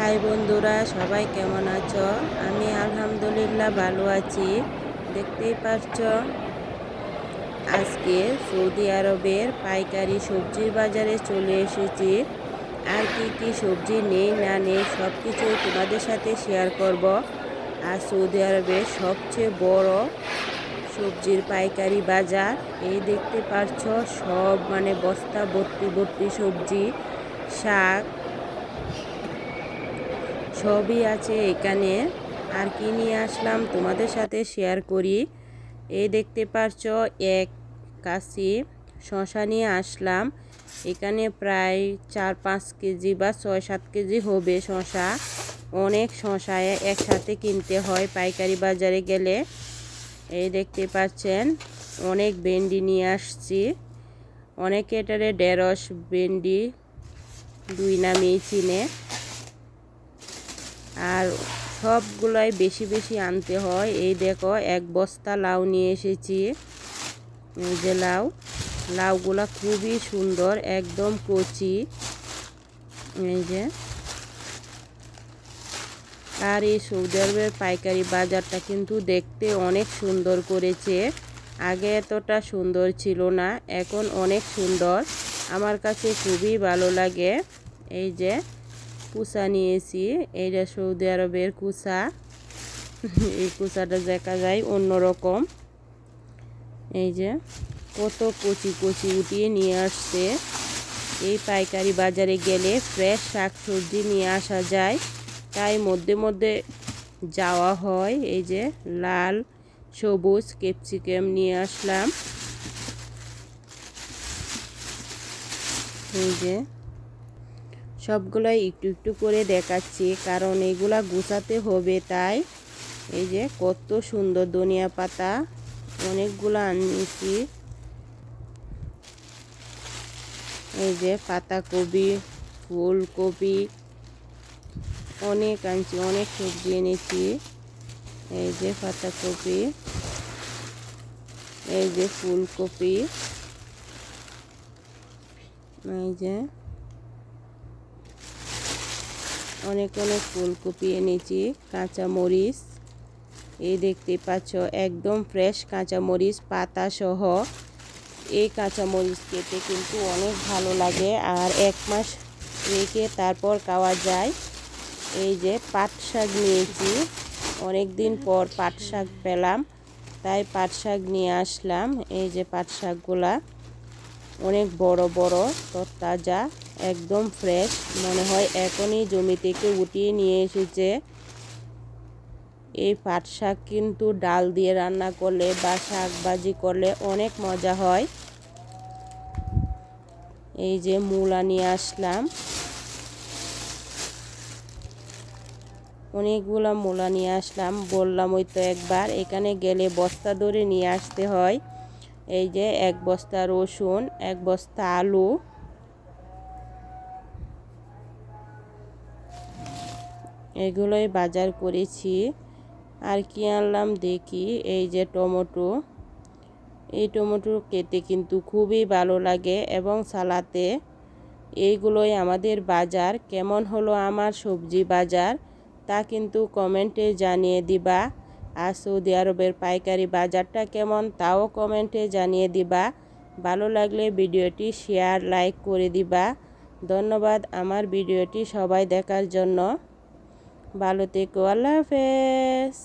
High বন্ধুরা, সবাই কেমন আছো? আমি আলহামদুলিল্লাহ ভালো আছি। দেখতেই পাচ্ছ, আজকে সৌদি আরবের পাইকারি সবজির বাজারে চলে এসেছি। আর কি কি সবজি নেই, না নেই সব কিছুই তোমাদের সাথে শেয়ার করব। আর সৌদি আরবের সবচেয়ে বড় সবজির পাইকারি বাজার, এই দেখতে পাচ্ছ, সব মানে বস্তা ভর্তি ভর্তি সবজি, শাক সবই আছে এখানে। আর কি নিয়ে আসলাম তোমাদের সাথে শেয়ার করি। এই দেখতে পাচ্ছ এক কাশি শশা নিয়ে আসলাম। এখানে প্রায় চার পাঁচ কেজি বা ছয় সাত কেজি হবে শশা অনেক শশা একসাথে কিনতে হয় পাইকারি বাজারে গেলে। এই দেখতে পাচ্ছেন, অনেক ভেন্ডি নিয়ে আসছি। অনেকে এটারে ঢেঁড়স, ভেন্ডি, দুই নামেই চিনে। আর সবগুলাই বেশি বেশি আনতে হয়। এই দেখো, এক বস্তা লাউ নিয়ে এসেছি। যে লাউ, লাউগুলা খুবই সুন্দর, একদম কচি। এই যে। আর এই সৌদি আরবের পাইকারি বাজারটা কিন্তু দেখতে অনেক সুন্দর করেছে। আগে এতটা সুন্দর ছিল না, এখন অনেক সুন্দর। আমার কাছে খুবই ভালো লাগে। এই যে। কুসা নিয়েছি, এইটা সৌদি আরবের কুসা এই কুসাটা দেখা যায় অন্যরকম। এই যে, কত কচি কচি উঠিয়ে নিয়ে আসছে। এই পাইকারি বাজারে গেলে ফ্রেশ শাক সবজি নিয়ে আসা যায়। তাই মধ্যে মধ্যে যাওয়া হয়। এই যে, লাল, সবুজ ক্যাপসিকাম নিয়ে আসলাম। এই যে সবগুলোই একটু একটু করে দেখাচ্ছি, কারণ এগুলা গুছাতে হবে তাই। এই যে কত সুন্দর ধনিয়া পাতা, অনেকগুলো আনিয়েছি। এই যে পাতা পাতাকপি, ফুলকপি, অনেক আনছি, অনেক সবজি এনেছি। এই যে পাতাকপি, এই যে ফুলকপি, এই যে অনেক অনেক ফুলকপি এনেছি কাঁচা মরিচ, এই দেখতে পাচ্ছ, একদম ফ্রেশ কাঁচা মরিচ, পাতা সহ। এই কাঁচা মরিচ খেতে কিন্তু অনেক ভালো লাগে আর এক মাস রেখে তারপর খাওয়া যায়। এই যে পাট শাক নিয়েছি, অনেক দিন পর পাট শাক পেলাম, তাই পাট শাক নিয়ে আসলাম। এই যে পাট শাকগুলা। অনেক বড় বড় তাজা একদম ফ্রেশ মনে হয় এখনই জমি থেকে উঠিয়ে নিয়ে এসেছে। এই পাট শাক কিন্তু ডাল দিয়ে রান্না করলে বা শাক ভাজি করলে অনেক মজা হয়। এই যে মূলা নিয়ে আসলাম। অনেকগুলো মূলা নিয়ে আসলাম বললাম ওই তো একবার, এখানে গেলে বস্তা ধরে নিয়ে আসতে হয়। এই যে এক বস্তা রসুন, এক বস্তা আলু। এগুলোই বাজার করেছি। আর কি আনলাম দেখি, এই যে টমেটো। এই টমেটো খেতে কিন্তু খুবই ভালো লাগে এবং সালাতে। এইগুলোই আমাদের বাজার, কেমন হলো আমার সবজি বাজার তা কিন্তু কমেন্টে জানিয়ে দিবা। আর সৌদি আরবের পাইকারি বাজারটা কেমন তাও কমেন্টে জানিয়ে দিবা। ভালো লাগলে ভিডিওটি শেয়ার, লাইক করে দিবা। ধন্যবাদ আমার ভিডিওটি সবাই দেখার জন্য। ভালো থেকো, আল্লাহ হাফেজ।